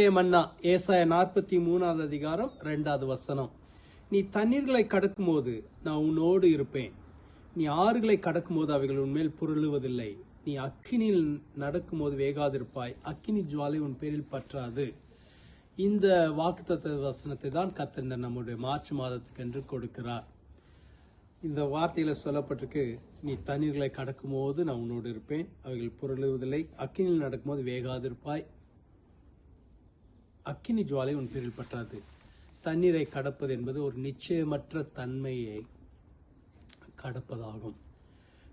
தான் ஏசாய நாற்பத்தி மூணாவது அதிகாரம் ரெண்டாவது வசனம். நீ தண்ணீர்களை கடக்கும்போது நான் உன்னோடு இருப்பேன். நீ ஆறுகளை கடக்கும்போது அவைகள் உன்மேல் புரளுவதில்லை. நீ அக்கினியில் நடக்கும்போது வேகாதிருப்பாய். அக்கினி ஜுவாலை உன் பேரில் பற்றாது. இந்த வாக்குத்தத்த வசனத்தை தான் கத்தந்த நம்முடைய மார்ச் மாதத்துக்கென்று கொடுக்கிறார். இந்த வார்த்தையில சொல்லப்பட்டிருக்கு நீ தண்ணீர்களை கடக்கும்போது நான் உன்னோடு இருப்பேன். அவைகள் புரளுவதில்லை. அக்கினியில் நடக்கும்போது வேகாதிருப்பாய். அக்கினி ஜுவாலை உன் பேரில் பற்றாது. தண்ணீரை கடப்பது என்பது ஒரு நிச்சயமற்ற தன்மையை கடப்பதாகும்.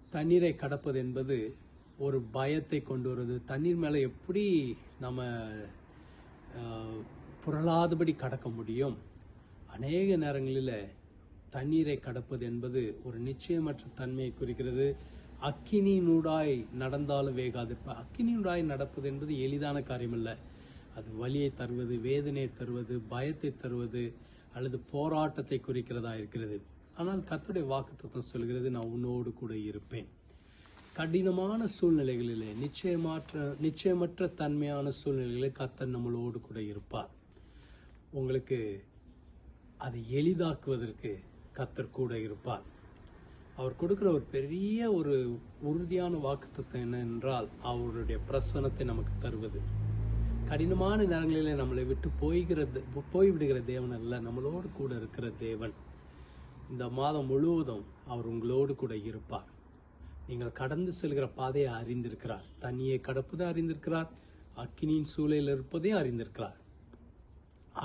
தண்ணீரை கடப்பது என்பது ஒரு பயத்தை கொண்டு வருவது தண்ணீர் மேலே எப்படி நம்ம புரளாதபடி கடக்க முடியும்? அநேக நேரங்களில் தண்ணீரை கடப்பது என்பது ஒரு நிச்சயமற்ற தன்மையை குறிக்கிறது. அக்கினியினூடாய் நடந்தாலும் வேகாது. அக்கினி அக்கினியினூடாய் நடப்பது என்பது எளிதான காரியமல்ல. அது வலியை தருவது வேதனையை தருவது பயத்தை தருவது அல்லது போராட்டத்தை குறிக்கிறதா இருக்கிறது. ஆனால் கத்துடைய வாக்குத்தத்தம் சொல்கிறது நான் உன்னோடு கூட இருப்பேன். கடினமான சூழ்நிலைகளிலே நிச்சயமாற்ற நிச்சயமற்ற தன்மையான சூழ்நிலைகளில் கத்தர் நம்மளோடு கூட இருப்பார். உங்களுக்கு அதை எளிதாக்குவதற்கு கத்தர் கூட இருப்பார். அவர் கொடுக்கிற ஒரு பெரிய ஒரு உறுதியான வாக்குத்தத்தம் என்ன என்றால் அவருடைய பிரசனத்தை நமக்கு தருவது. கடினமான நேரங்களிலே நம்மளை விட்டு போய்கிறது போய்விடுகிற தேவன் அல்ல நம்மளோடு கூட இருக்கிற தேவன். இந்த மாதம் முழுவதும் அவர் உங்களோடு கூட இருப்பார். நீங்கள் கடந்து செல்கிற பாதையை அறிந்திருக்கிறார். தண்ணியை கடப்பதை அறிந்திருக்கிறார். அக்கினியின் சூழலில் இருப்பதையும் அறிந்திருக்கிறார்.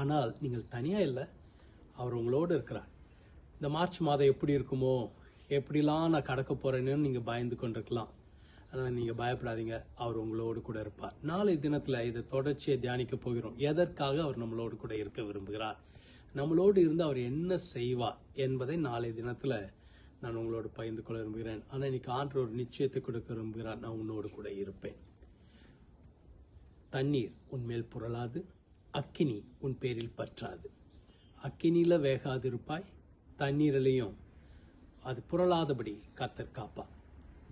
ஆனால் நீங்கள் தனியாக இல்லை அவர் உங்களோடு இருக்கிறார். இந்த மார்ச் மாதம் எப்படி இருக்குமோ எப்படிலாம் நான் கடக்க போகிறேன்னு நீங்கள் பயந்து கொண்டிருக்கலாம். அதனால் நீங்க பயப்படாதீங்க. அவர் உங்களோடு கூட இருப்பார். நாளை தினத்துல இதை தொடர்ச்சியை தியானிக்க போகிறோம். எதற்காக அவர் நம்மளோடு கூட இருக்க விரும்புகிறார்? நம்மளோடு இருந்து அவர் என்ன செய்வார் என்பதை நாளை தினத்துல நான் உங்களோடு பகிர்ந்து கொள்ள விரும்புகிறேன். ஆனா இன்னைக்கு ஆண்டு ஒரு நிச்சயத்தை கொடுக்க விரும்புகிறார். நான் உன்னோடு கூட இருப்பேன். தண்ணீர் உன்மேல் புரளாது. அக்கினி உன் பேரில் பற்றாது. அக்கினியில வேகாதிருப்பாய். தண்ணீரிலையும் அது புரளாதபடி கத்தர்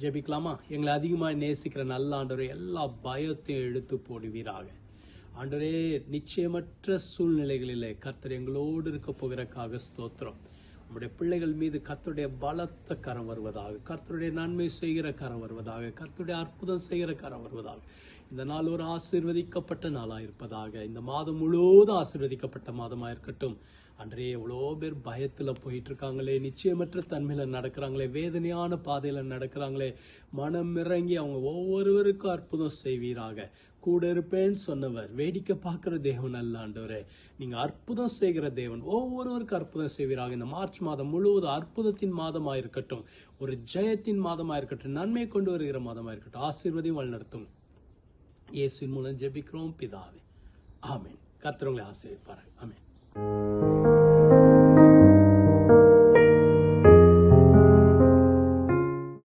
ஜெபிக்கலாமா? எங்களை அதிகமாக நேசிக்கிற நல்ல ஆண்டவரே எல்லா பயத்தையும் எடுத்து போடுவீராக. ஆண்டவரே நிச்சயமற்ற சூழ்நிலைகளிலே கர்த்தர் எங்களோடு இருக்க போகிறக்காக ஸ்தோத்திரம். நம்முடைய பிள்ளைகள் மீது கர்த்தருடைய பலத்த கரம் வருவதாக கர்த்தருடைய நன்மை செய்கிற கரம் வருவதாக கர்த்தருடைய அற்புதம் செய்கிற கரம் வருவதாக. இந்த நாள் ஒரு ஆசீர்வதிக்கப்பட்ட நாளாக இருப்பதாக இந்த மாதம் முழுவதும் ஆசிர்வதிக்கப்பட்ட மாதமாக இருக்கட்டும். அன்றே எவ்வளோ பேர் பயத்தில் போயிட்டு இருக்காங்களே நிச்சயமற்ற தன்மையில் நடக்கிறாங்களே வேதனையான பாதையில் நடக்கிறாங்களே மனம் இறங்கி அவங்க ஒவ்வொருவருக்கும் அற்புதம் செய்வீராக. கூட இருப்பேன்னு சொன்னவர் வேடிக்கை பார்க்குற தேவன் அல்ல ஆண்டவரே. அற்புதம் செய்கிற தேவன் ஒவ்வொருவருக்கும் அற்புதம் செய்வீராக. இந்த மார்ச் மாதம் முழுவதும் அற்புதத்தின் மாதமாக இருக்கட்டும். ஒரு ஜெயத்தின் மாதமாக இருக்கட்டும் நன்மை கொண்டு வருகிற மாதமாக இருக்கட்டும். ஆசீர்வதியும் வழிநடத்தும். இயேசுவின் மூலம் ஜெபிக்கிறோம் பிதாவே. ஆமென். கர்த்தர் ஆசிரியப்பார்கள் ஆசீர்வதிப்பார்கள்